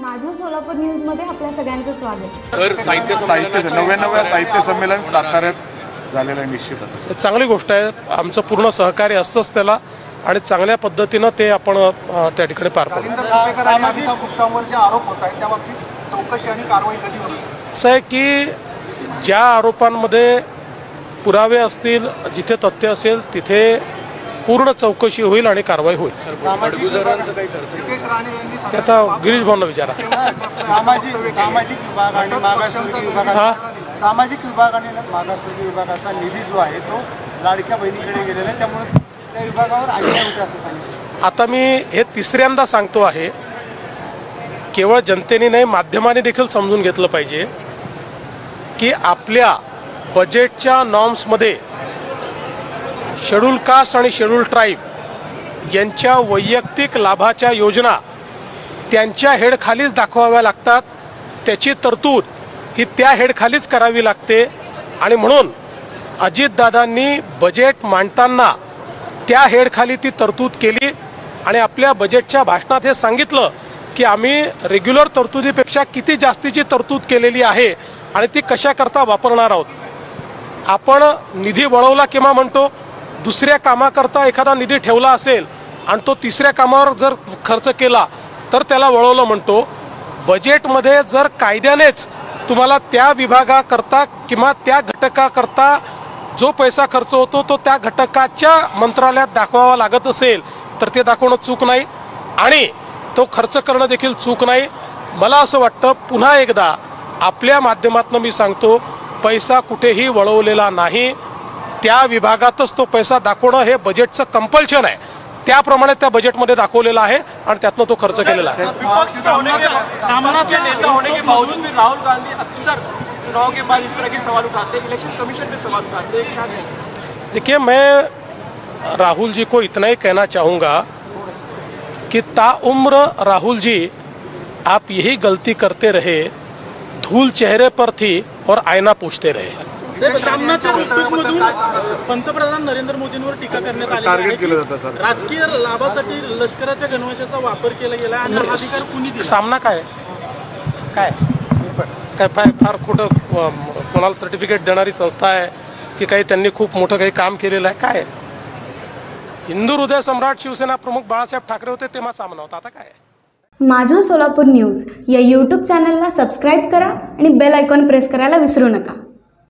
माझं सोलापूर न्यूजमध्ये आपल्या सगळ्यांचं स्वागत. तर साहित्य साहित्य नव्याण्णव्या साहित्य संमेलन साताऱ्यात झालेलं आहे निश्चितच. चांगली गोष्ट आहे. आमचं पूर्ण सहकार्य असतंच त्याला आणि चांगल्या पद्धतीनं ते आपण अ, त्या ठिकाणी पार पाडू सामाजिक गुप्तांवर जे आरोप होत आहेत. त्या बाबतीत चौकशी आणि कारवाई कधी होईल? असं आहे की ज्या आरोपांमध्ये पुरावे असतील जिथे तथ्य असेल तिथे पूर्ण चौकशी होईल आणि कारवाई होईल. आता गिरीश भाऊंना विचारा. सामाजिक सामाजिक विभाग आणि मागासवर्गीय विभागाचा सामाजिक विभाग आणि मागासवर्गीय विभागाचा निधी जो आहे तो लाडक्या बहिणीकडे गेलेला आहे. त्यामुळे त्या विभागावर अन्याय होते असं सांगितलं. आता मी हे तिसऱ्यांदा सांगतो आहे. केवळ जनतेने नाही माध्यमाने देखील समजून घेतलं पाहिजे की आपल्या बजेटच्या नॉर्म्समध्ये शेड्यूल कास्ट आणि शेड्यूल ट्राईब यांच्या वैयक्तिक लाभाच्या योजना त्यांच्या हेडखालीच दाखवाव्या लागतात. त्याची तरतूद ही त्या हेडखालीच करावी लागते. आणि म्हणून अजितदादांनी बजेट मांडताना त्या हेडखाली ती तरतूद केली आणि आपल्या बजेटच्या भाषणात हे सांगितलं की आम्ही रेग्युलर तरतुदीपेक्षा किती जास्तीची तरतूद केलेली आहे आणि ती कशाकरता वापरणार आहोत. आपण निधी वळवला किंवा म्हणतो? दुसऱ्या कामाकरता एखादा निधी ठेवला असेल आणि तो तिसऱ्या कामावर जर खर्च केला तर त्याला वळवलं म्हणतो. बजेटमध्ये जर कायद्यानेच तुम्हाला त्या विभागाकरता किंवा त्या घटकाकरता जो पैसा खर्च होतो तो त्या घटकाच्या मंत्रालयात दाखवावा लागत असेल तर ते दाखवणं चूक नाही. आणि तो खर्च करणं देखील चूक नाही. मला असं वाटतं पुन्हा एकदा आपल्या माध्यमातून मी सांगतो पैसा कुठेही वळवलेला नाही. त्या विभागातच तो पैसा दाखवणं हे बजेटचं कंपल्शन आहे. त्याप्रमाणे त्या बजेटमध्ये दाखवलेलं आहे आणि त्यातनं तो खर्च केलेला आहे. विपक्ष सामना सामना के नेता होने के बावजूद भी राहुल गांधी अक्सर चुनाव के बाद इस तरह के सवाल उठाते हैं इलेक्शन कमीशन पे सवाल उठाते हैं क्या कहेंगे देखिए मैं राहुल जी को इतना ही कहना चाहूंगा कि ताउम्र राहुल जी आप यही गलती करते रहे धूल चेहरे पर थी और आईना पूछते रहे। सामनाच्या पंतप्रधान नरेंद्र मोदींवर टीका करण्यात आली टार्गेट केलं जातं सर राजकीय लाभासाठी लष्कराच्या गणवेशाचा वापर केला गेला आणि हा अधिकार कुणी दिला? सामना काय? काय? काय फार फार कुठं कोणाला सर्टिफिकेट देणारी संस्था आहे की काही त्यांनी खूप मोठं काही काम केलेलं आहे? काय? हिंदू हृदय सम्राट शिवसेना प्रमुख बाळासाहेब ठाकरे होते तेव्हा सामना होता. आता काय? माझं सोलापूर न्यूज या यूट्यूब चॅनलला सबस्क्राईब करा आणि बेल आयकॉन प्रेस करायला विसरू नका.